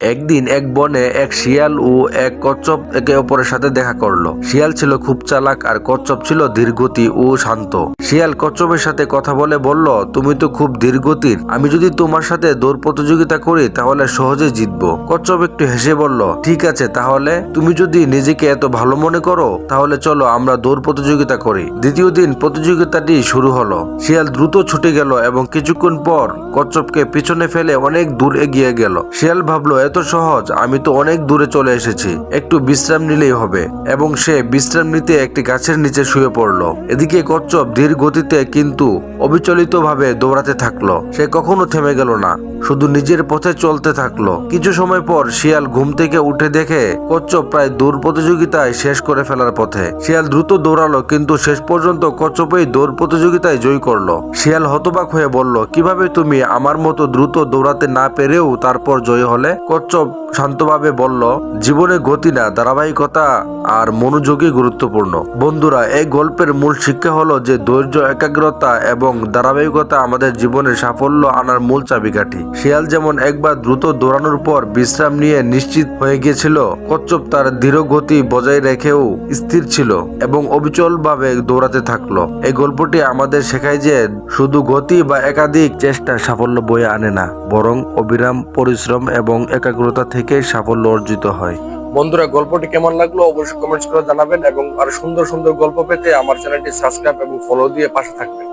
একদিন এক বনে এক শিয়াল ও এক কচ্ছপ একে অপরের সাথে দেখা করল। শিয়াল ছিল খুব চালাক আর কচ্ছপ ছিল ধীরগতি ও শান্ত। শিয়াল কচ্ছপের সাথে কথা বলে বলল, তুমি তো খুব ধীরগতির। আমি যদি তোমার সাথে দৌড় প্রতিযোগিতা করি, তাহলে সহজে জিতবো। কচ্ছপ একটু হেসে বলল, ঠিক আছে, তাহলে? তুমি যদি নিজেকে এত ভালো মনে করো, তাহলে চলো আমরা দৌড় প্রতিযোগিতা করি। দ্বিতীয় দিন প্রতিযোগিতাটি শুরু হলো। শিয়াল দ্রুত ছুটে গেল এবং কিছুক্ষণ পর কচ্ছপকে পিছনে ফেলে অনেক দূর এগিয়ে গেল। শিয়াল ভাবলো, এত সহজ, আমি তো অনেক দূরে চলে এসেছি। একটু বিশ্রাম নিলেই হবে। এবং সে বিশ্রাম নিতে একটি গাছের নিচে শুয়ে পড়ল। এদিকে কচ্ছপ ধীর গতিতে কিন্তু অবিচলিতভাবে দৌড়াতে থাকল। সে কখনো থেমে গেল না। শুধু নিজের পথে চলতে থাকল। কিছু সময় পর শিয়াল ঘুম থেকে উঠে দেখে কচ্ছপ প্রায় দৌড় প্রতিযোগিতায় শেষ করে ফেলার পথে। শিয়াল দ্রুত দৌড়ালো, কিন্তু শেষ পর্যন্ত কচ্ছপই দৌড় প্রতিযোগিতায় জয় করল। শিয়াল হতবাক হয়ে বলল, কীভাবে তুমি আমার মতো দ্রুত দৌড়াতে না পেরেও তারপর জয় হলে? কচ্ছপ শান্তভাবে বলল, জীবনে গতি না, ধারাবাহিকতা আর মনোযোগই গুরুত্বপূর্ণ। বন্ধুরা, এই গল্পের মূল শিক্ষা হলো যে ধৈর্য, একাগ্রতা এবং ধারাবাহিকতা আমাদের জীবনের সাফল্য আনার মূল চাবিকাঠি। শিয়াল যেমন একবার দ্রুত দৌড়ানোর পর বিশ্রাম নিয়ে নিশ্চিত হয়ে গিয়েছিল, কচ্ছপ তার ধীর গতি বজায় রেখেও স্থির ছিল এবং অবিচলভাবে দৌড়াতে থাকল। এই গল্পটি আমাদের শেখায় যে শুধু গতি বা একাধিক চেষ্টা সাফল্য বয়ে আনে না, বরং অবিরাম পরিশ্রম এবং একাগ্রতা থেকে সাফল্য অর্জিত হয়। বন্ধুরা, গল্পটি কেমন লাগল অবশ্যই কমেন্টস করে জানাবেন এবং আরও সুন্দর সুন্দর গল্প পেতে আমার চ্যানেলটি সাবস্ক্রাইব এবং ফলো দিয়ে পাশে থাকবেন।